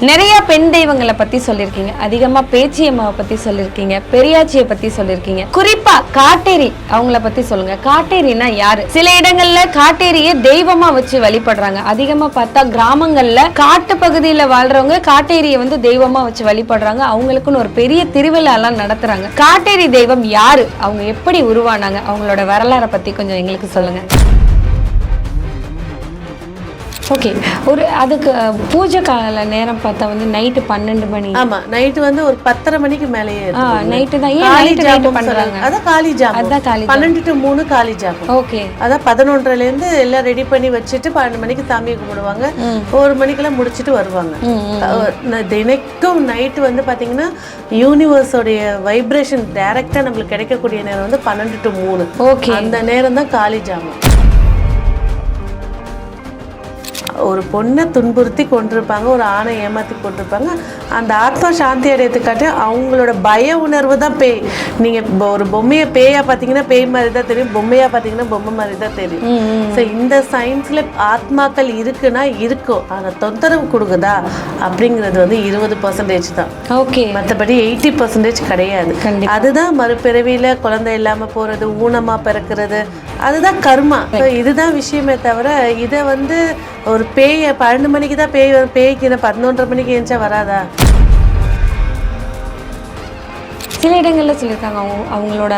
நிறைய பெண் தெய்வங்களை பத்தி சொல்லியிருக்கீங்க. அதிகமா பேச்சியம்மாவை பத்தி சொல்லியிருக்கீங்க. பெரியாச்சியை பத்தி சொல்லியிருக்கீங்க. குறிப்பா காட்டேரி அவங்கள பத்தி சொல்லுங்க. காட்டேரினா யாரு? சில இடங்கள்ல காட்டேரியை தெய்வமா வச்சு வழிபடுறாங்க. அதிகமா பார்த்தா கிராமங்கள்ல காட்டு பகுதியில வாழ்றவங்க காட்டேரியை வந்து தெய்வமா வச்சு வழிபடுறாங்க. அவங்களுக்குன்னு ஒரு பெரிய திருவிழா எல்லாம் நடத்துறாங்க. காட்டேரி தெய்வம் யாரு? அவங்க எப்படி உருவானாங்க? அவங்களோட வரலாறை பத்தி கொஞ்சம் எங்களுக்கு சொல்லுங்க. ஓகே ஒரு அதுக்கு பூஜை கால நேரம் பார்த்தா வந்து நைட்டு பன்னெண்டு மணி. ஆமா நைட்டு வந்து ஒரு பத்தரை மணிக்கு மேலேயே. நைட்டு தான். நைட்டு ஜாமம் பண்றாங்க. அதான் காளி ஜாமம் அதான் ஜாமம். பன்னெண்டு டு மூணு காளி ஜாமம் ஓகே அதான் பதினொன்றரைல இருந்து எல்லாம் ரெடி பண்ணி வச்சுட்டு பன்னெண்டு மணிக்கு சாமியை கும்பிடுவாங்க. ஒரு மணிக்கெல்லாம் முடிச்சிட்டு வருவாங்க. தினைக்கும் நைட்டு வந்து பாத்தீங்கன்னா யூனிவர்ஸோடைய வைப்ரேஷன் டைரக்டா நம்மளுக்கு கிடைக்கக்கூடிய நேரம் வந்து பன்னெண்டு டு மூணு. ஓகே அந்த நேரம் தான் காளி ஜாமம் ஒரு பொண்ணை துன்புறுத்தி கொண்டிருப்பாங்க ஒரு ஆணை ஏமாத்தி கொண்டிருப்பாங்க அந்த ஆத்மா சாந்தி அடையத்துக்காட்டி அவங்களோட பய உணர்வு தான் பேய். நீங்க இப்போ ஒரு பொம்மையை பேயா பார்த்தீங்கன்னா பேய் மாதிரி தான் தெரியும் பொம்மையா பார்த்தீங்கன்னா பொம்மை மாதிரி தான் தெரியும். ஸோ இந்த சயின்ஸ்ல ஆத்மாக்கள் இருக்குன்னா இருக்கும். ஆனா தொந்தரவு கொடுக்குதா? அப்படிங்கிறது வந்து இருபது பர்சன்டேஜ் தான். ஓகே. மற்றபடி எயிட்டி பர்சன்டேஜ் கிடையாது. அதுதான் மறுபிறவியில குழந்தை இல்லாம போறது ஊனமா பிறக்கிறது. அதுதான் கர்மா. இதுதான் விஷயமே தவிர இதை வந்து ஒரு பேய பன்னெண்டு மணிக்கு தான் பேய் பேய்க்கு என்ன பதினொன்றரை மணிக்கு ஏஞ்சா வராதா? சில இடங்கள்ல சொல்லியிருக்காங்க. அவங்க அவங்களோட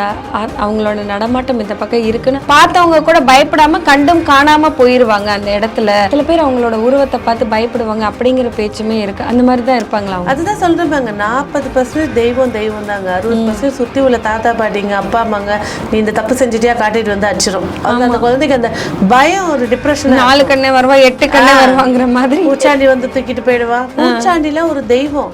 அவங்களோட நடமாட்டம் இந்த பக்கம் இருக்குன்னு. பார்த்தவங்க கூட பயப்படாம கண்டும் காணாம போயிருவாங்க அந்த இடத்துல. சில பேர் அவங்களோட உருவத்தை பார்த்து பயப்படுவாங்க அப்படிங்கிற பேச்சுமே இருக்கு. அந்த மாதிரி தான் இருப்பாங்களா அதுதான் சொல்றேன் நாற்பது பர்சன்ட் தெய்வம் தெய்வம் தாங்க அறுபது பர்சன்ட் சுத்தி உள்ள தாத்தா பாட்டிங்க அப்பா அம்மாங்க. நீ இந்த தப்பு செஞ்சுட்டியா காட்டிட்டு வந்து அடிச்சிரும். அவங்க அந்த குழந்தைக்கு அந்த பயம் ஒரு டிப்ரெஷன் நாலு கண்ணே வருவா எட்டு கண்ணே வருவாங்கிற மாதிரி. பூச்சாண்டி வந்து தூக்கிட்டு போயிடுவா. பூச்சாண்டிலாம் ஒரு தெய்வம்.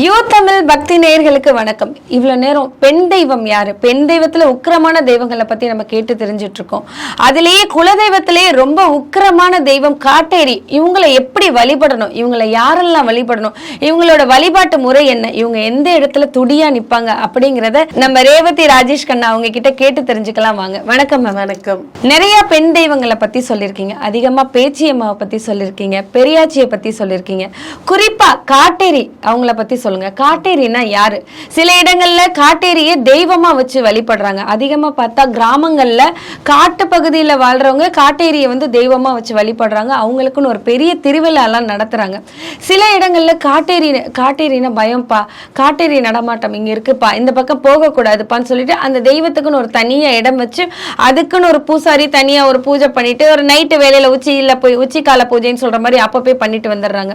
யூ தமிழ் பக்தி நேயர்களுக்கு வணக்கம். இவ்வளவு நேரம் பெண் தெய்வம் யாரு? பெண் தெய்வத்துல உக்கிரமான தெய்வங்களை பத்தி நம்ம கேட்டு தெரிஞ்சிட்டு இருக்கோம் அதுலயே குலதெய்வத்திலேயே ரொம்ப உக்கிரமான தெய்வம் காட்டேரி. இவங்களை எப்படி வழிபடணும்? இவங்களை யாரெல்லாம் வழிபடணும்? இவங்களோட வழிபாட்டு முறை என்ன? இவங்க எந்த இடத்துல துடியா நிப்பாங்க? அப்படிங்கறத நம்ம ரேவதி ராஜேஷ் கண்ணா அவங்க கிட்ட கேட்டு தெரிஞ்சுக்கலாம் வாங்க. வணக்கம் மேம் வணக்கம். நிறைய பெண் தெய்வங்களை பத்தி சொல்லியிருக்கீங்க. அதிகமா பேச்சியம்மாவை பத்தி சொல்லியிருக்கீங்க. பெரியாச்சியை பத்தி சொல்லியிருக்கீங்க. குறிப்பா காட்டேரி அவங்கள பத்தி சொல்லுங்க. காட்டேரினா யாரு? சில இடங்கள்ல காட்டேரியை தெய்வமா வச்சு வழிபடுறாங்க. அதிகமா பார்த்தா கிராமங்கள்ல காட்டு பகுதியில வாழ்றவங்க காட்டேரியை வந்து தெய்வமா வச்சு வழிபடுறாங்க. அவங்களுக்குன்னு ஒரு பெரிய திருவிழா எல்லாம் நடத்துறாங்க. சில இடங்கள்ல காட்டேரி காட்டேரினா பயம்ப்பா காட்டேரி நடமாட்டம் இங்க இருக்குப்பா இந்த பக்கம் போகக்கூடாதுப்பான்னு சொல்லிட்டு அந்த தெய்வத்துக்குன்னு ஒரு தனியா இடம் வச்சு அதுக்குன்னு ஒரு பூசாரி தனியா ஒரு பூஜை பண்ணிட்டு ஒரு நைட்டு வேலையில உச்சியில போய் உச்சி பூஜைன்னு சொல்ற மாதிரி அப்ப போய் பண்ணிட்டு வந்துடுறாங்க.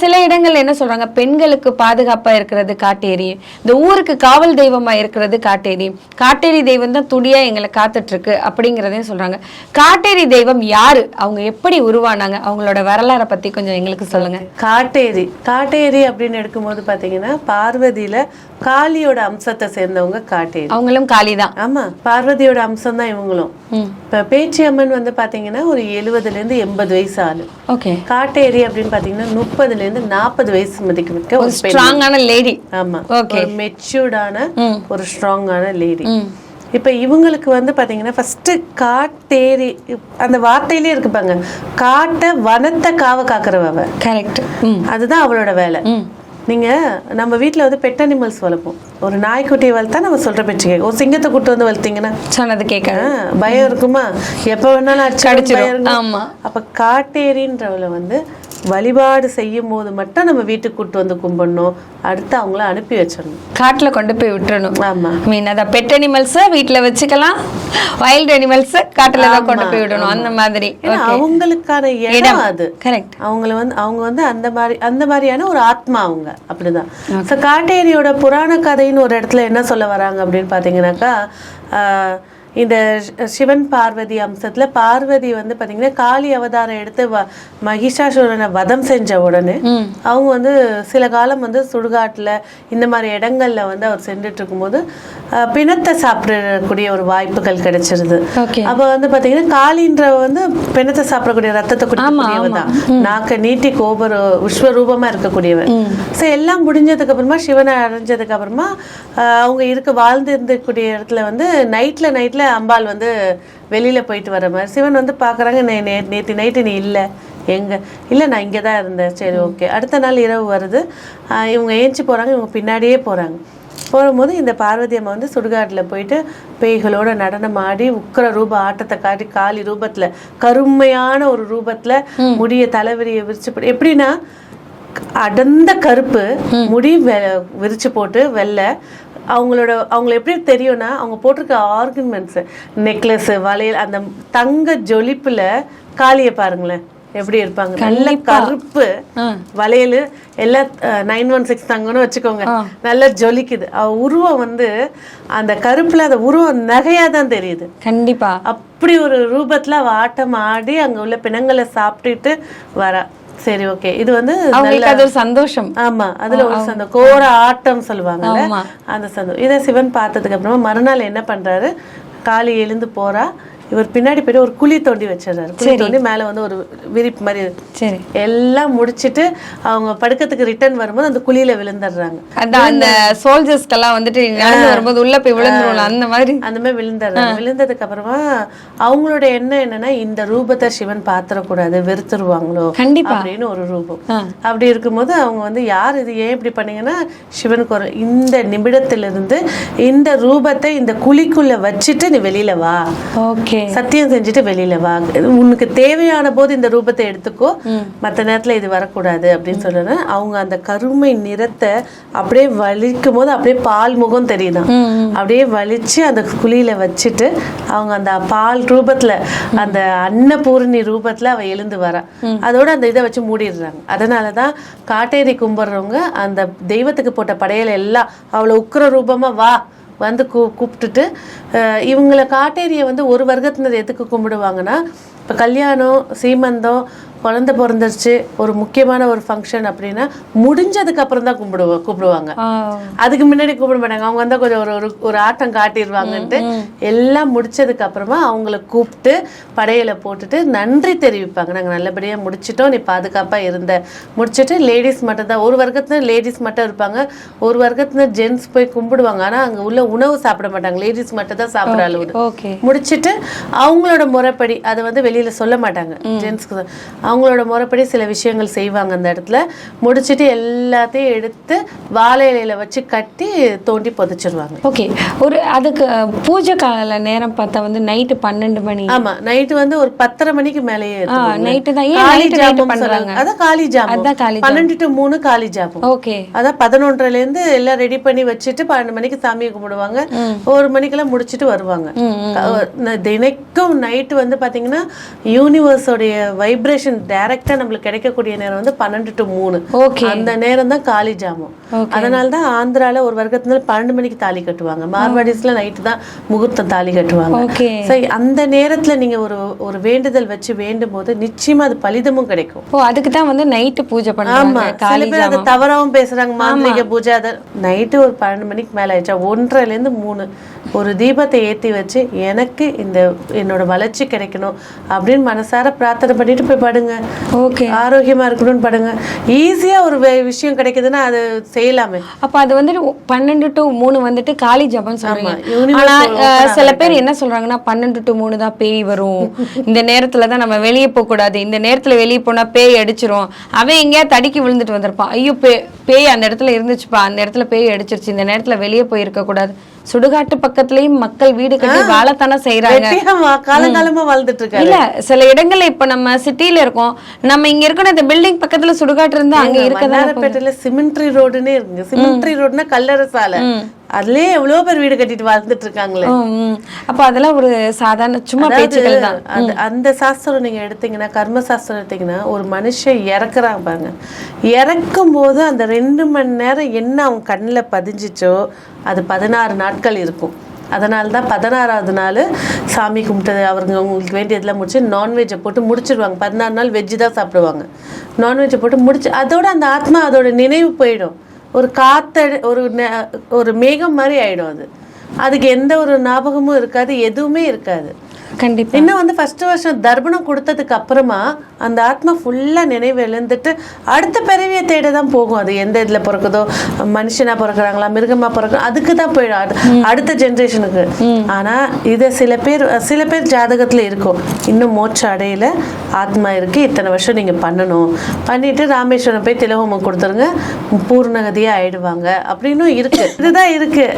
சில இடங்கள்ல என்ன சொல்றாங்க? பெண்களுக்கு பாதுகாப்பா இருக்கிறது காட்டேரி. இந்த ஊருக்கு காவல் தெய்வமா இருக்கிறது காட்டேரி. காட்டேரி தெய்வம் தான் துடியா எங்களை காத்துட்டு இருக்கு அப்படிங்கிறதையும் சொல்றாங்க. காட்டேரி தெய்வம் யாரு? அவங்க எப்படி உருவானாங்க? அவங்களோட வரலாறை பத்தி கொஞ்சம் எங்களுக்கு சொல்லுங்க. காட்டேரி. காட்டேரி அப்படின்னு எடுக்கும்போது பாத்தீங்கன்னா பார்வதியில காளியோட அம்சத்தை சேர்ந்தவங்க காட்டேரி. அவங்களும் காளிதான். ஆமா பார்வதியோட அம்சம் தான் இவங்களும். இப்ப பேச்சி அம்மன் வந்து பாத்தீங்கன்னா ஒரு எழுபதுல இருந்து எண்பது வயசு ஆளு. ஓகே. காட்டேரி அப்படின்னு பாத்தீங்கன்னா முப்பதுல இருந்து நாற்பது வயசு மதிக்க ஒரு ஸ்ட்ராங்கான லேடி ஆமா. ஒரு மெச்சூர்டான. ஒரு ஸ்ட்ராங்கான லேடி இப்ப இவங்களுக்கு வந்து பாத்தீங்கன்னா ஃபர்ஸ்ட் காட்டேரி அந்த வார்த்தையிலே இருக்கு பாங்க காட்டை வனத்தை காவ காக்குறவ கரெக்ட் அதுதான் அவளோட வேலை. ம். நீங்க நம்ம வீட்ல வந்து பெட் அனிமல்ஸ் வளர்ப்போம். ஒரு நாய்க்குட்டியை வளர்த்தா நம்ம சொல்ற பேச்சு கேட்கும். ஒரு சிங்கத்தை கூட்டு வந்து வளர்த்தீங்கன்னா சொன்னது கேட்க பயம் இருக்குமா? எப்ப வேணாலும் அடிச்சு கடிச்சிரும். பயம் இருக்கும். ஆமா. அப்ப காட்டேரின்றவளை வந்து வழிபாடு செய்யும் போது மட்டும் நம்ம வீட்டுக்கு கூட்டு வந்து கும்பிடணும். அடுத்து அவங்கள அனுப்பி வச்சிடணும். காட்டுல கொண்டு போய் விட்டுறணும். ஆமா. மீன் அத பெட் அனிமல்ஸை வீட்ல வச்சுக்கலாம். வைல்ட் அனிமல்ஸை காட்டுல தான் கொண்டு போய் விடணும். அந்த மாதிரி. அவங்களுக்கான இடம் அது. கரெக்ட் அவங்கள வந்து அவங்க வந்து அந்த மாதிரி அந்த மாதிரியான ஒரு ஆத்மா அவங்க. அப்படிதான். ஸோ காட்டேரியோட புராண கதைன்னு ஒரு இடத்துல என்ன சொல்ல வராங்க அப்படின்னு பார்த்தீங்கன்னாக்கா ஆஹ், இந்த சிவன் பார்வதி அம்சத்துல பார்வதி வந்து பாத்தீங்கன்னா காளி அவதாரம் எடுத்து வ மகிஷாசுரனை வதம் செஞ்ச உடனே அவங்க வந்து சில காலம் வந்து சுடுகாட்டுல இந்த மாதிரி இடங்கள்ல வந்து அவர் சென்றுட்டு இருக்கும்போது பிணத்தை சாப்பிடக்கூடிய ஒரு வாய்ப்புகள் கிடைச்சிருது. அப்ப வந்து பாத்தீங்கன்னா காளின்றவ வந்து பிணத்தை சாப்பிடக்கூடிய ரத்தத்தை குடிக்கக்கூடியவ தான். நாக்க நீட்டி கோபுர விஸ்வரூபமா இருக்கக்கூடியவன். ஸோ எல்லாம் முடிஞ்சதுக்கு அப்புறமா சிவனை அடைஞ்சதுக்கு அப்புறமா அவங்க இருக்க வாழ்ந்து இருந்தக்கூடிய இடத்துல வந்து நைட்ல நைட்ல அம்பாள் வந்து வெளியில போயிட்டு வர மாதிரி. சிவன் வந்து பாக்குறாங்க நே நேற்று நைட்டு நீ இல்லை. எங்க? இல்லை நான் இங்கே தான் இருந்தேன். சரி ஓகே அடுத்த நாள் இரவு வருது. இவங்க ஏஞ்சி போறாங்க இவங்க பின்னாடியே போறாங்க. போகும்போது இந்த பார்வதி அம்மா வந்து சுடுகாட்டில் போயிட்டு பேய்களோட நடனம் ஆடி உக்கிர ரூப ஆட்டத்தை காட்டி காளி ரூபத்துல கருமையான ஒரு ரூபத்துல முடிய தலைவிரியை விரிச்சு எப்படின்னா அடர்ந்த கருப்பு முடி வெ- விரிச்சு போட்டு வெள்ளை அவங்களோட அவங்கள எப்படி தெரியும்னா அவங்க போட்டிருக்க ஆர்குமெண்ட்ஸ் நெக்லஸ் வளையல் அந்த தங்க ஜொலிப்புல காளியை பாருங்களேன். எப்படி இருப்பாங்க? நல்ல கருப்பு வளையல் எல்லாம் நைன் ஒன் சிக்ஸ் தங்கன்னு வச்சுக்கோங்க. நல்லா ஜொலிக்குது. அவ உருவம் வந்து அந்த கருப்புல அந்த உருவம் நகையா தான் தெரியுது. கண்டிப்பா. அப்படி ஒரு ரூபத்துல அவ ஆட்டம் ஆடி அங்க உள்ள பிணங்களை சாப்பிட்டுட்டு வரா. சரி ஓகே இது வந்து அவங்களுக்கு அது ஒரு சந்தோஷம். ஆமா அதுல ஒரு சந்தோஷம். கோர ஆட்டம் சொல்லுவாங்கல்ல. அந்த சந்தோஷம். இதை சிவன் பார்த்ததுக்கு அப்புறமா மறுநாள் என்ன பண்றாரு? காளி எழுந்து போறா இவர் பின்னாடி போயிட்டு ஒரு குழி தோண்டி வச்சிடுறாரு. குழி தோண்டி மேல வந்து ஒரு விரிப்பு மாதிரி சரி. எல்லாம் முடிச்சிட்டு அவங்க படுக்கத்துக்கு ரிட்டர்ன் வரும்போது அந்த குழியில விழுந்துடுறாங்க. அதான் அந்த சோல்ஜர்ஸ்க்கெல்லாம் வந்துட்டு நடந்து வரும்போது உள்ள போய் விழுந்துருவோம்ல அந்த மாதிரி? அந்த மாதிரி விழுந்துடுறாங்க. விழுந்ததுக்கு அப்புறமா அவங்களோட எண்ணம் என்னன்னா இந்த ரூபத்தை சிவன் பாத்திரக்கூடாது வெறுத்துருவாங்களோ கண்டிப்பா. அப்படின்னு ஒரு ரூபம். அப்படி இருக்கும்போது அவங்க வந்து யார் இது ஏன் இப்படி பண்ணீங்கன்னா சிவனுக்கு ஒரு இந்த நிமிடத்திலிருந்து இந்த ரூபத்தை இந்த குழிக்குள்ள வச்சுட்டு நீ வெளியில வா. ஓகே. சத்தியம் செஞ்சுட்டு வெளியில வா. உனக்கு தேவையான போது இந்த ரூபத்தை எடுத்துக்கோ. மத்த நேரத்துல இது வரக்கூடாது அப்படின்னு சொல்றேன் அவங்க அந்த கருமை நிறத்தை அப்படியே வலிக்கும் போது அப்படியே பால் முகம் தெரியுதான் அப்படியே வலிச்சு அந்த குழியில வச்சுட்டு அவங்க அந்த பால் ரூபத்துல அந்த அன்னபூரணி ரூபத்துல அவ எழுந்து வரா. அதோட அந்த இதை வச்சு மூடிடுறாங்க. அதனாலதான் காட்டேரி கும்பிடுறவங்க அந்த தெய்வத்துக்கு போட்ட படையல் எல்லாம் அவ்வளவு உக்கிர ரூபமா வா. வந்து கூ கூப்பிட்டுட்டு இவங்களை காட்டேரியை வந்து ஒரு வர்க்கத்தினர் எதுக்கு கும்பிடுவாங்கன்னா இப்போ கல்யாணம் சீமந்தம் குழந்தை பிறந்துருச்சு ஒரு முக்கியமான ஒரு ஃபங்க்ஷன் அப்படின்னா முடிஞ்சதுக்கு அப்புறம் தான் கும்பிடுவோம் கூப்பிடுவாங்க. அதுக்கு முன்னாடி கூப்பிட மாட்டாங்க. அவங்க வந்தா கொஞ்சம் ஒரு ஒரு ஆட்டம் காட்டிடுவாங்கன்ட்டு எல்லாம் முடிச்சதுக்கு அப்புறமா அவங்கள கூப்பிட்டு படையலை போட்டுட்டு நன்றி தெரிவிப்பாங்க. நாங்க நல்லபடியா முடிச்சிட்டோம். நீ பாதுகாப்பா இருந்த. முடிச்சிட்டு லேடிஸ் மட்டும் தான் ஒரு வர்க்கத்துல லேடிஸ் மட்டும் இருப்பாங்க. ஒரு வர்க்கத்துல ஜென்ட்ஸ் போய் கும்பிடுவாங்க. ஆனா அங்க உள்ள உணவு சாப்பிட மாட்டாங்க. லேடிஸ் மட்டும் தான் சாப்பிட அளவு முடிச்சிட்டு அவங்களோட முறைப்படி அதை வந்து வெளியில சொல்ல மாட்டாங்க. ஜென்ஸ்க்கு அவங்களோட முறைப்படி சில விஷயங்கள் செய்வாங்க அந்த இடத்துல. முடிச்சிட்டு எல்லாத்தையும் எடுத்து வாழை இலையில வச்சு கட்டி தோண்டி புதைச்சிருவாங்க. ஓகே. ஒரு அதுக்கு பூஜை கால நேரம் பார்த்தா வந்து நைட்டு பன்னெண்டு மணி. ஆமா. நைட்டு வந்து ஒரு பத்தரை மணிக்கு மேலேயே நைட்டு தான். காலி சொல்றாங்க அதான் காலி காலி பன்னெண்டு டு மூணு காலி ஜாமம். ஓகே. அதான் பதினொன்றரைல இருந்து எல்லாம் ரெடி பண்ணி வச்சுட்டு பன்னெண்டு மணிக்கு சாமியை கும்பிடுவாங்க. ஒரு மணிக்கெல்லாம் முடிச்சிட்டு வருவாங்க. தினைக்கும் நைட்டு வந்து பாத்தீங்கன்னா யூனிவர்ஸோடைய வைப்ரேஷன் டைரக்டா நம்மளுக்கு கிடைக்கக்கூடிய நேரம் வந்து பன்னெண்டு டு மூணு. அந்த நேரம் தான் காலி ஜாமம். அதனால தான் ஆந்திரால ஒரு வர்க்கத்துல பன்னெண்டு மணிக்கு தாலி கட்டுவாங்க. மார்வாடிஸ்ல நைட்டு தான் முகூர்த்தம் தாலி கட்டுவாங்க. அந்த நேரத்துல நீங்க ஒரு ஒரு வேண்டுதல் வச்சு வேண்டும் போது நிச்சயமா அது பலிதமும் கிடைக்கும். ஓ அதுக்கு தான் வந்து நைட்டு பூஜை ஆமா. பண்ணுவாங்க சில பேர் அதை தவறாவும் பேசுறாங்க. மாந்திரிக பூஜை அதை நைட்டு ஒரு பன்னெண்டு மணிக்கு மேல ஆயிடுச்சா? ஒன்றரைல இருந்து மூணு. ஒரு தீபத்தை ஏத்தி வச்சு எனக்கு இந்த என்னோட வளர்ச்சி கிடைக்கணும் அப்படின்னு மனசார பிரார்த்தனை பண்ணிட்டு போய் படுங்க. ஓகே ஆரோக்கியமா இருக்கணும்னு படுங்க. ஈஸியா ஒரு விஷயம் கிடைக்குதுன்னா அது செய்யலாமே. அப்ப அது வந்துட்டு பன்னெண்டு டு மூணு வந்துட்டு காலி ஜபம் அஹ், சில பேர் என்ன சொல்றாங்கன்னா பன்னெண்டு டு மூணு தான் பேய் வரும். இந்த நேரத்துல தான் நம்ம வெளியே போக கூடாது இந்த நேரத்துல வெளியே போனா பேய் அடிச்சிரும். அவன் எங்கேயா தடுக்கி விழுந்துட்டு வந்திருப்பான். ஐயோ பே பேய் அந்த இடத்துல இருந்துச்சுப்பா. அந்த இடத்துல பேய் அடிச்சிருச்சு. இந்த நேரத்துல வெளியே போயிருக்க கூடாது. சுடுகாட்டு பக்கத்துலயும் மக்கள் வீடு கட்டி வாழத்தானே செய்யறாங்க காலங்காலமா வாழ்ந்துட்டு இருக்காரு இல்ல சில இடங்கள்ல இப்ப நம்ம சிட்டில இருக்கோம். நம்ம இங்க இருக்கணும் இந்த பில்டிங் பக்கத்துல சுடுகாட்டு இருந்தா அங்க இருக்கதான் சிமெண்ட்ரி ரோடுன்னே இருக்குங்க. சிமெண்ட்ரி ரோடுனா கல்லறை சாலை. அதுலயே எவ்வளவு பேர் வீடு கட்டிட்டு வாழ்ந்துட்டு இருக்காங்களே. அப்ப அதெல்லாம் ஒரு சாதாரண சும்மா அதாவது, பேச்சுக்கள் தான். அந்த சாஸ்திரம் நீங்க எடுத்தீங்கன்னா கர்ம சாஸ்திரம் எடுத்தீங்கன்னா ஒரு மனுஷன் இறக்குறாங்க பாருங்க. இறக்கும் போது அந்த ரெண்டு மணி நேரம் என்ன அவன் கண்ணுல பதிஞ்சிச்சோ அது பதினாறு நாட்கள் இருக்கும். அதனால தான் பதினாறாவது நாள் சாமி கும்பிட்டு அவருங்க உங்களுக்கு வேண்டியதெல்லாம் முடிச்சு நான்வெஜ்ஜை போட்டு முடிச்சிடுவாங்க பதினாறு நாள் வெஜ்ஜு தான் சாப்பிடுவாங்க. நான்வெஜ்ஜை போட்டு முடிச்சு அதோட அந்த ஆத்மா அதோட நினைவு போயிடும். ஒரு காத்த ஒரு ஒரு மேகம் மாதிரி ஆயிடும் அது. அதுக்கு எந்த ஒரு ஞாபகமும் இருக்காது எதுவுமே இருக்காது. கண்டிப்பா. இன்னும் வந்து ஃபர்ஸ்ட் வருஷம் தர்ப்பணம் கொடுத்ததுக்கு அப்புறமா அந்த ஆத்மா ஃபுல்லா நினைவு எழுந்துட்டு அடுத்த பிறவியை தேட தான் போகும். அது எந்த இதுல பிறக்குதோ? மனுஷனா பிறக்குறாங்களா? மிருகமா பிறக்க அதுக்கு தான் போயிடும் அடு- அடுத்த ஜென்ரேஷனுக்கு ஆனா இதை சில பேர் சில பேர் ஜாதகத்துல இருக்கும். இன்னும் மோட்ச அடையில. ஆத்மா இருக்கு. இத்தனை வருஷம் நீங்க பண்ணணும். பண்ணிட்டு ராமேஸ்வரம் போய் திலகோமம் கொடுத்துருங்க. பூர்ணகதியா ஆயிடுவாங்க. அப்படின்னும் இருக்கு. இதுதான் இருக்கு.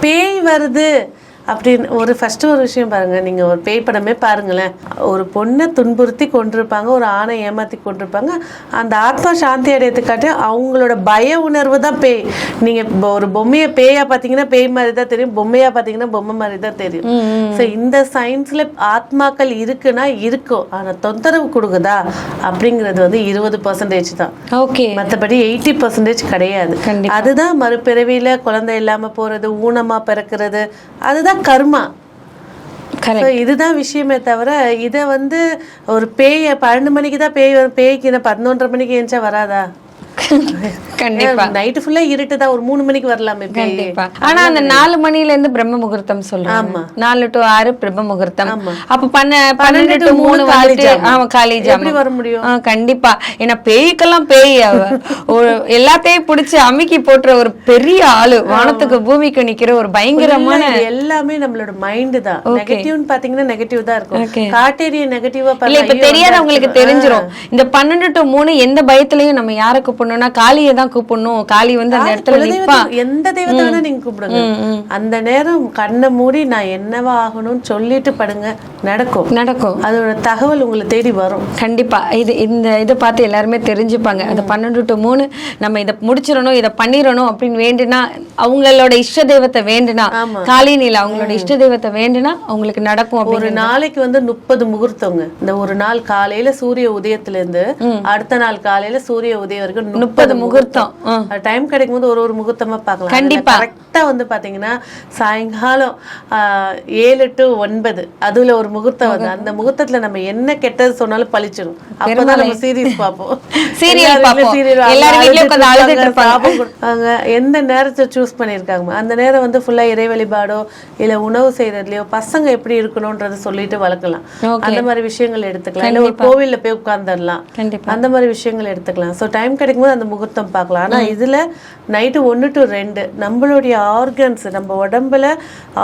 பேய் வருது. அப்படின்னு ஒரு ஃபர்ஸ்ட் ஒரு விஷயம் பாருங்க. நீங்க ஒரு பேய் படமே பாருங்களேன். ஒரு பொண்ணை துன்புறுத்தி கொண்டிருப்பாங்க ஒரு ஆணை ஏமாத்தி கொண்டிருப்பாங்க. அந்த ஆத்மா சாந்தி அடையத்துக்காட்டி அவங்களோட பய உணர்வு தான் பேய் நீங்க இப்போ ஒரு பொம்மையை பேயா பார்த்தீங்கன்னா பேய் மாதிரி தான் தெரியும். பொம்மையா பார்த்தீங்கன்னா பொம்மை மாதிரி தான் தெரியும். ஸோ இந்த சயின்ஸ்ல ஆத்மாக்கள் இருக்குன்னா இருக்கும் ஆனா தொந்தரவு கொடுக்குதா? அப்படிங்கிறது வந்து இருபது பர்சன்டேஜ் தான். ஓகே. மற்றபடி எயிட்டி பர்சன்டேஜ் கிடையாது. அதுதான் மறுபிறவியில குழந்தை இல்லாம போறது ஊனமா பிறக்கிறது. அதுதான் கர்மா. கரெக்ட் So, இதுதான் விஷயமே தவிர இதை வந்து ஒரு பேய பன்னெண்டு மணிக்கு தான் பேய் வரும். பேய்க்கு பதினொன்றரை மணிக்கு ஏஞ்சா வராதா? கண்டிப்பா. நைட்டு ஃபுல்லா இருட்டு தான் ஒரு மூணு மணிக்கு வரலாமே கண்டிப்பா. ஆனா அந்த நாலு மணில இருந்து பிரம்ம முகூர்த்தம் சொல்றாங்க. நாலு டு ஆறு பிரம்ம முகூர்த்தம். அப்ப பண்ண பன்னெண்டு டு மூணு ஆமா காலி எப்படி ஜாமம். வர முடியும்? கண்டிப்பா. ஏன்னா பேய்க்கெல்லாம் பேய் ஒரு எல்லாத்தையும் பிடிச்சு அமுக்கி போட்டுற ஒரு பெரிய ஆளு வானத்துக்கு பூமிக்கு நிக்கிற ஒரு பயங்கரமான எல்லாமே நம்மளோட மைண்ட் தான். நெகட்டிவ்னு பாத்தீங்கன்னா நெகட்டிவ் தான். இருக்கும். காட்டேரிய நெகட்டிவா இல்ல இப்ப தெரியாதவங்களுக்கு தெரிஞ்சிரும். இந்த பன்னெண்டு டு மூணு எந்த பயத்திலயும் நம்ம யார கூப்பிடணும்னா காளியை தான் கூப்பிடணும். காளி வந்து அந்த இடத்துல நிப்பா. குலதெய்வத்தை எந்த தெய்வத்தை வேணா நீங்க கூப்பிடுங்க. அந்த நேரம் கண்ணை மூடி நான் என்னவா ஆகணும்னு சொல்லிட்டு படுங்க. நடக்கும். நடக்கும். அதோட தகவல் உங்களை தேடி வரும். கண்டிப்பா. இது இந்த இதை பார்த்து எல்லாருமே தெரிஞ்சுப்பாங்க. அந்த பன்னெண்டு டு மூணு நம்ம இதை முடிச்சிடணும் இதை பண்ணிடணும் அப்படின்னு வேண்டுனா அவங்களோட இஷ்ட தெய்வத்தை வேண்டுனா காலினில அவங்களோட இஷ்ட தெய்வத்தை வேண்டுனா அவங்களுக்கு நடக்கும் ஒரு நாளைக்கு வந்து முப்பது முகூர்த்தங்க. இந்த ஒரு நாள் காலையில சூரிய உதயத்துல இருந்து அடுத்த நாள் காலையில சூரிய உதயம் வரைக்கும் முப்பது முகூர்த்தம். டைம் கிடைக்கும் போது ஒரு ஒரு முகூர்த்தமா பார்க்கலாம். கண்டிப்பா. கரெக்டா வந்து பாத்தீங்கன்னா சாயங்காலம் ஏழு டு ஒன்பது அதுல ஒரு முகூர்த்தம் வந்து. அந்த முகூர்த்தத்துல நம்ம என்ன கெட்டது சொன்னாலும் பழிச்சிடும் அப்பதான் நம்ம சீரியஸ் பார்ப்போம். அவங்க கொடுப்பாங்க எந்த நேரத்தை சூஸ் பண்ணியிருக்காங்க? அந்த நேரம் வந்து ஃபுல்லா இறை வழிபாடோ இல்ல உணவு செய்யறதுலயோ பசங்க எப்படி இருக்கணும்ன்றத சொல்லிட்டு வளர்க்கலாம். அந்த மாதிரி விஷயங்கள் எடுத்துக்கலாம். இல்ல ஒரு கோவில்ல போய் உட்கார்ந்துடலாம். அந்த மாதிரி விஷயங்கள் எடுத்துக்கலாம். ஸோ டைம் கிடைக்கும்போது அந்த முகூர்த்தம் பார்க்கலாம். ஆனா இதுல நைட்டு ஒன்று டு ரெண்டு நம்மளுடைய ஆர்கன்ஸ் நம்ம உடம்புல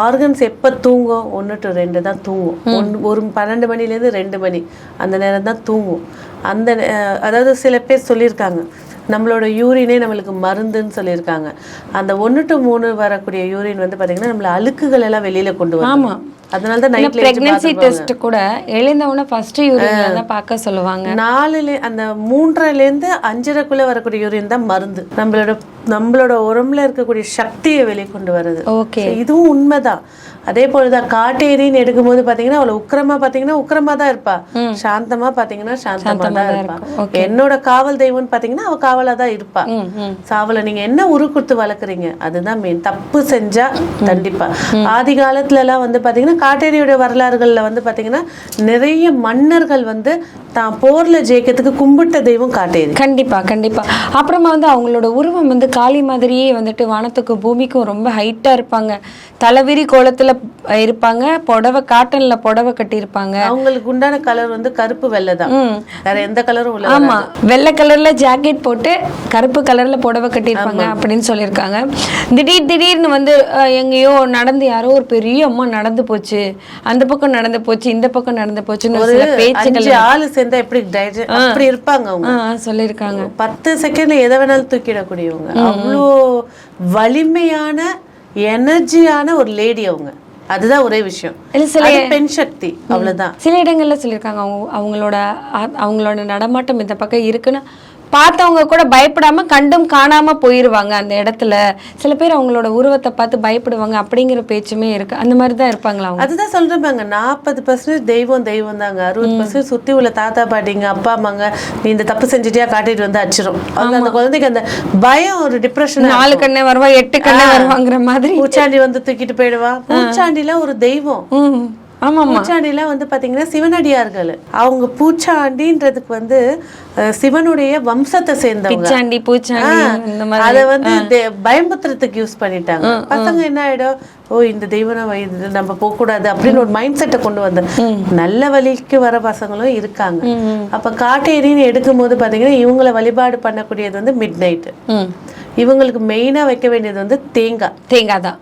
ஆர்கன்ஸ் எப்போ தூங்கும்? ஒன்று டு ரெண்டு தான் தூங்கும். ஒன்று ஒரு பன்னெண்டு மணிலேருந்து ரெண்டு மணி அந்த நேரம் தான் தூங்கும். அந்த அதாவது சில பேர் சொல்லியிருக்காங்க நம்மளோட யூரினே நம்மளுக்கு மருந்துன்னு சொல்லியிருக்காங்க. அந்த ஒன்று டு மூணு வரக்கூடிய யூரின் வந்து பாத்தீங்கன்னா நம்மள அழுக்குகள் எல்லாம் வெளியில கொண்டு வரும். ஆமா. அதனால தான் நைட்ல பிரெக்னன்சி டெஸ்ட் கூட எழுந்தவன ஃபர்ஸ்ட் யூரின் தான் பார்க்க சொல்லுவாங்க. நாலுல அந்த மூன்றரைலேருந்து அஞ்சரைக்குள்ள வரக்கூடிய யூரின் தான் மருந்து. நம்மளோட நம்மளோட உடம்புல இருக்கக்கூடிய சக்தியை வெளியே கொண்டு வருது ஓகே இதுவும் உண்மைதான். அதே போலதான் காட்டேரின்னு எடுக்கும்போது பாத்தீங்கன்னா அவளை உக்கிரமா பாத்தீங்கன்னா உக்கிரமா தான் இருப்பா சாந்தமா பாத்தீங்கன்னா சாந்தமா தான் இருப்பா. என்னோட காவல் தெய்வம்னு பாத்தீங்கன்னா அவ காவலா தான் இருப்பா So, அவளை நீங்க என்ன உரு கொடுத்து வளர்க்குறீங்க? அதுதான் மெயின் தப்பு செஞ்சா கண்டிப்பா. ஆதி காலத்துல எல்லாம் வந்து பாத்தீங்கன்னா காட்டேரியோட வரலாறுகள்ல வந்து பாத்தீங்கன்னா நிறைய மன்னர்கள் வந்து தான் போர்ல ஜெயிக்கிறதுக்கு கும்பிட்ட தெய்வம் காட்டேரி. கண்டிப்பா கண்டிப்பா. அப்புறமா வந்து அவங்களோட உருவம் வந்து காளி மாதிரியே வந்துட்டு வானத்துக்கும் பூமிக்கும் ரொம்ப ஹைட்டா இருப்பாங்க. தலைவிரி கோலத்துல இருப்பாங்க. புடவை காட்டன்ல புடவை கட்டியிருப்பாங்க. அவங்களுக்கு உண்டான கலர் வந்து கருப்பு வெள்ளை தான். வேற எந்த கலரும் உள்ள ஆமா. வெள்ளை கலர்ல ஜாக்கெட் போட்டு கருப்பு கலர்ல புடவை கட்டியிருப்பாங்க அப்படின்னு சொல்லியிருக்காங்க. திடீர் திடீர்னு வந்து எங்கேயோ நடந்து யாரோ ஒரு பெரிய அம்மா நடந்து போச்சு. அந்த பக்கம் நடந்து போச்சு இந்த பக்கம் நடந்து போச்சுன்னு ஒரு பேச்சுகள் ஆளு சேர்ந்தா எப்படி அப்படி இருப்பாங்க அவங்க. சொல்லியிருக்காங்க. பத்து செகண்ட்ல எதை வேணாலும் தூக்கிடக்கூடியவங்க. அவ்வளோ வலிமையான எனர்ஜியான ஒரு லேடி அவங்க. அதுதான் ஒரே விஷயம். இல்ல சில பெண் சக்தி அவ்வளவுதான். சில இடங்கள்ல சொல்லியிருக்காங்க அவங்க அவங்களோட அவங்களோட நடமாட்டம் இந்த பக்கம் இருக்குன்னா பார்த்தவங்க கூட பயப்படாம கண்டும் காணாம போயிருவாங்க அந்த இடத்துல. சில பேர் அவங்களோட உருவத்தை பார்த்து பயப்படுவாங்க அப்படிங்கிற பேச்சுமே இருக்கு. அந்த மாதிரி தான் இருப்பாங்களா அவங்க? அதுதான் சொல்றேன் நாற்பது பர்சன்ட் தெய்வம் தெய்வம் தாங்க. அறுபது பர்சன்ட் சுத்தி உள்ள தாத்தா பாட்டிங்க அப்பா அம்மாங்க நீ இந்த தப்பு செஞ்சுட்டியா காட்டிட்டு வந்து அச்சிரும் அந்த குழந்தைக்கு அந்த பயம் ஒரு டிப்ரெஷன் நாலு கண்ணே வருவா எட்டு கண்ணே வருவாங்கிற மாதிரி. பூச்சாண்டி வந்து தூக்கிட்டு போயிடுவான் பூச்சாண்டில ஒரு தெய்வம். பூச்சாண்டிலாம் வந்து பாத்தீங்கன்னா சிவனடியார்கள். அவங்க பூச்சாண்டின்றதுக்கு வந்து சிவனுடைய வம்சத்தை சேர்ந்தவங்க. பிச்சாண்டி அத வந்து பயமுத்துறதுக்கு யூஸ் பண்ணிட்டாங்க. பசங்க என்ன ஆயிடும்? ஓ இந்த தெய்வம் இது நம்ம போக கூடாது அப்படின்னு ஒரு மைண்ட் செட்டை கொண்டு வந்து நல்ல வழிக்கு வர பசங்களும் இருக்காங்க. அப்ப காட்டேரின்னு எடுக்கும் போது பாத்தீங்கன்னா இவங்கள வழிபாடு பண்ணக்கூடியது வந்து மிட் நைட் ம். இவங்களுக்கு மெயினா வைக்க வேண்டியது வந்து தேங்காய். தேங்காய் தான்.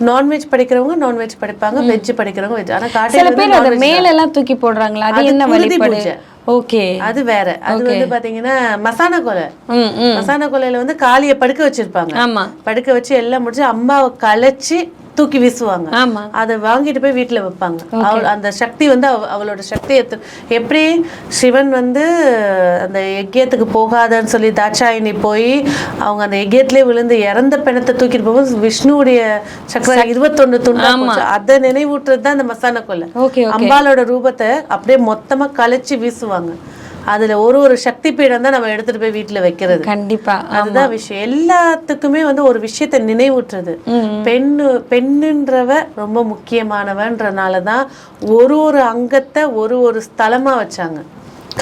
நான்வெஜ் படிக்கிறவங்க நான்வெஜ் படிப்பாங்க வெஜ் படிக்கிறவங்க வெஜ் ஆனா சில காட்டேரி பேர் அதை மேல எல்லாம் தூக்கி போடுறாங்களா? அது என்ன வழிபாடு. ஓகே. அது வேற. அது வந்து பாத்தீங்கன்னா மசானா கொலை. மசானா கொலையில வந்து காளிய படுக்க வச்சிருப்பாங்க. ஆமா. படுக்க வச்சு எல்லாம் முடிச்சு அம்மாவை கலைச்சு தூக்கி வீசுவாங்க. அதை வாங்கிட்டு போய் வீட்டுல வைப்பாங்க. அவள் அந்த சக்தி வந்து அவ- அவளோட சக்தி எப்படி? சிவன் வந்து அந்த யஜ்யத்துக்கு போகாதன்னு சொல்லி தாட்சாயினி போய் அவங்க அந்த யஜ்யத்திலே விழுந்து இறந்த பிணத்தை தூக்கிட்டு போகும்போது விஷ்ணுவுடைய சக்கரம் இருபத்தொன்னு துண்டா. அதை நினைவூட்டுறது தான் இந்த மசானா கொலை அம்பாலோட ரூபத்தை அப்படியே மொத்தமா கலைச்சு வீசுவாங்க. அதுல ஒரு ஒரு சக்தி பீடம் தான் நம்ம எடுத்துட்டு போய் வீட்டுல வைக்கிறது. கண்டிப்பா அதுதான் விஷயம். எல்லாத்துக்குமே வந்து ஒரு விஷயத்தை நினைவூட்டுறது. பெண்ணு பெண்ணுன்றவ ரொம்ப முக்கியமானவன்றனால தான் ஒரு ஒரு அங்கத்தை ஒரு ஒரு ஸ்தலமா வச்சாங்க.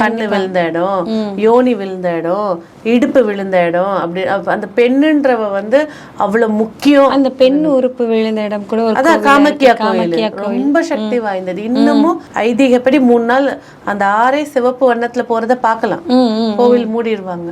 கண்ணு விழுந்த இடம் யோனி விழுந்த இடம் இடுப்பு விழுந்த இடம் அப்படி அப்ப அந்த பெண்ணுன்றவ வந்து அவ்வளவு முக்கியம். அந்த பெண் உறுப்பு விழுந்த இடம் கூட அதான் காமக்கியா. கோயில். ரொம்ப சக்தி வாய்ந்தது. இன்னமும் ஐதீகப்படி மூணு நாள் அந்த ஆறே சிவப்பு வண்ணத்துல போறத பார்க்கலாம். ம் ம் கோவில் மூடிடுவாங்க.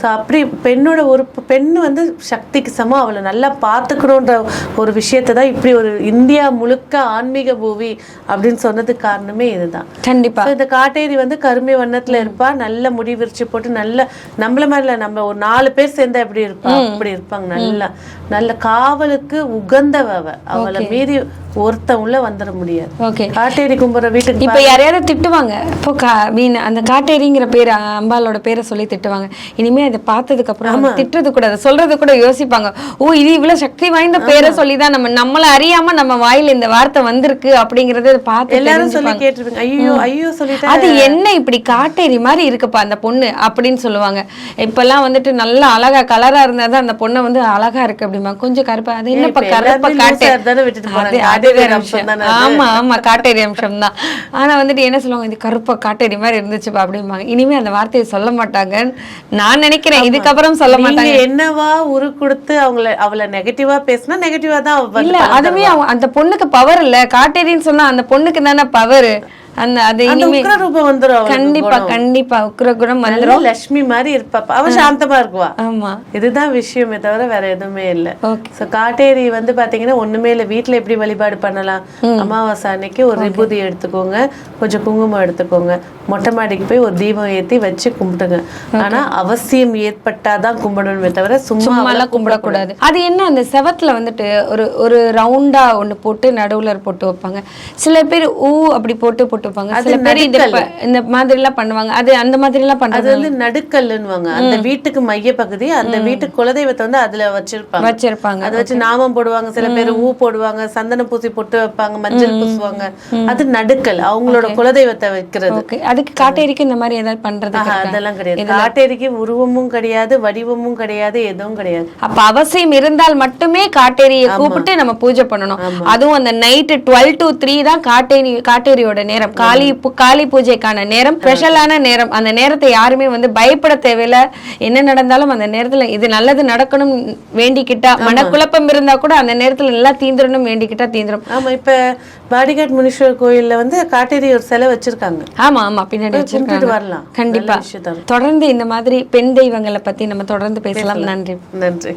சோ அப்படி பெண்ணோட ஒரு பெண்ணு வந்து சக்திக்கு சமம். அவளை நல்லா பார்த்துக்கணுன்ற ஒரு விஷயத்தை தான் இப்படி ஒரு இந்தியா முழுக்க ஆன்மீக பூவி அப்படின்னு சொன்னதுக்கு காரணமே இதுதான். கண்டிப்பா. இந்த காட்டேரி வந்து கருமை வண்ணத்துல இருப்பா. நல்ல முடி விரிச்சு போட்டு நல்ல நம்மள மாதிரி இல்ல நம்ம ஒரு நாலு பேர் சேர்ந்தா எப்படி இருப்பா? அப்படி இருப்பாங்க. நல்லா நல்ல காவலுக்கு உகந்தவ அவ. அவளை மீறி ஒருத்தன் உள்ள வந்துட முடியாது. ஓகே. காட்டேரி கும்புற வீட்டுக்கு இப்ப யாரையாவது திட்டுவாங்க. இப்போ கா மீன் அந்த காட்டேரிங்கிற பேர் அம்பாலோட பேரை சொல்லி திட்டுவாங்க. இனிமே அதை பார்த்ததுக்கு அப்புறம் திட்டுறது கூட அதை சொல்றது கூட யோசிப்பாங்க. ஓ இது இவ்வளவு சக்தி வாய்ந்த பேரை சொல்லி தான் நம்ம நம்மள அறியாம நம்ம வாயில இந்த வார்த்தை வந்திருக்கு அப்படிங்கறத பார்த்து எல்லாரும் சொல்லி. கேட்டிருப்பீங்க. ஐயோ ஐயோ சொல்லிட்டா அது என்ன இப்படி காட்டேரி மாதிரி இருக்குப்பா அந்த பொண்ணு அப்படின்னு சொல்லுவாங்க. இப்பெல்லாம் வந்துட்டு நல்லா அழகா கலரா இருந்தா தான் அந்த பொண்ணை வந்து அழகா இருக்கு அப்படிமா. கொஞ்சம் கருப்பா அது என்னப்பா கருப்பா எல்லாருமே காட்டே லூசா இருந்தானே விட்டுட்டு போறாங்க. அது- காட்டேரி வேற அம்சம் விஷயம். தானே ஆமா ஆமா காட்டேரி அம்சம் தான். ஆனா வந்துட்டு என்ன சொல்லுவாங்க இது கருப்பா காட்டேரி மாதிரி இருந்துச்சுப்பா அப்படிம்பாங்க. இனிமே அந்த வார்த்தையை சொல்ல மாட்டாங்கன்னு நான் நினைக்கிறேன். இதுக்கப்புறம் சொல்ல மாட்டாங்க. என்னவா உரு கொடுத்து அவங்கள அவளை நெகட்டிவா பேசினா நெகட்டிவா தான் இல்ல அதுவே அந்த பொண்ணுக்கு பவர் இல்ல. காட்டேரின்னு சொன்னா அந்த பொண்ணுக்கு தானே பவர் அந்த அது உக்ர ரூபம் வந்துரும் கண்டிப்பா. கண்டிப்பா உக்ர குணம் வந்துரும். லட்சுமி மாதிரி இருப்பா. அவ சாந்தமா இருக்குவா? ஆமா. இதுதான் விஷயமே தவிர வேற எதுவுமே இல்ல. சோ காட்டேரி வந்து பாத்தீங்கன்னா ஒண்ணுமே இல்ல. வீட்ல எப்படி வழிபாடு பண்ணலாம்? அமாவாசை அன்னைக்கு ஒரு விபூதி எடுத்துக்கோங்க. கொஞ்சம் குங்குமம் எடுத்துக்கோங்க. மொட்டை மாடிக்கு போய் ஒரு தீபம் ஏத்தி வச்சு கும்பிடுங்க. ஆனா அவசியம் ஏற்பட்டாதான் கும்பிடணுமே தவிர சும்மா சும்மாலாம் கும்பிடக்கூடாது. அது என்ன அந்த செவத்துல வந்துட்டு ஒரு ஒரு ரவுண்டா ஒண்ணு போட்டு நடுவுல போட்டு வைப்பாங்க. சில பேர் ஊ அப்படி போட்டு போட்டு வைப்பாங்க சில பேர் இந்த மாதிரி எல்லாம் பண்ணுவாங்க. அது அந்த மாதிரி எல்லாம் அது பண்றது வந்து நடுக்கல்லுன்னுவாங்க. அந்த வீட்டுக்கு மைய பகுதி அந்த வீட்டுக்கு குலதெய்வத்தை வந்து அதுல வச்சிருப்பாங்க. வச்சிருப்பாங்க. அதை வச்சு நாமம் போடுவாங்க. சில பேர் ஊ போடுவாங்க சந்தன பூசி பொட்டு வைப்பாங்க மஞ்சள் பூசுவாங்க. அது நடுக்கல். அவங்களோட குலதெய்வத்தை வைக்கிறது. அதுக்கு காட்டேரிக்கு இந்த மாதிரி ஏதாவது பண்றது அதெல்லாம் கிடையாது. காட்டேரிக்கு உருவமும் கிடையாது வடிவமும் கிடையாது எதுவும் கிடையாது. அப்ப அவசியம் இருந்தால் மட்டுமே காட்டேரியை கூப்பிட்டு நம்ம பூஜை பண்ணணும். அதுவும் அந்த நைட்டு டுவெல் டு த்ரீ தான் காட்டேரி காட்டேரியோட நேரம். காளி பூ- காளி பூஜைக்கான நேரம் ஸ்பெஷலான நேரம். அந்த நேரத்தை யாருமே வந்து பயப்பட தேவையில்ல. என்ன நடந்தாலும் அந்த நேரத்துல இது நல்லது நடக்கணும் வேண்டிக்கிட்டா மனக்குழப்பம் இருந்தா கூட அந்த நேரத்துல எல்லாம் தீந்துடணும் வேண்டிக்கிட்டா தீந்துரும். ஆமா இப்ப பாடிகாட் முனீஸ்வரர் கோயில்ல வந்து காட்டேரி ஒரு சிலை வச்சிருக்காங்க. ஆமா ஆமா பின்னாடி வச்சிருக்காங்க. வரலாம். கண்டிப்பா. நல்ல. தொடர்ந்து இந்த மாதிரி பெண் தெய்வங்களை பத்தி நம்ம தொடர்ந்து பேசலாம். நன்றி. நன்றி.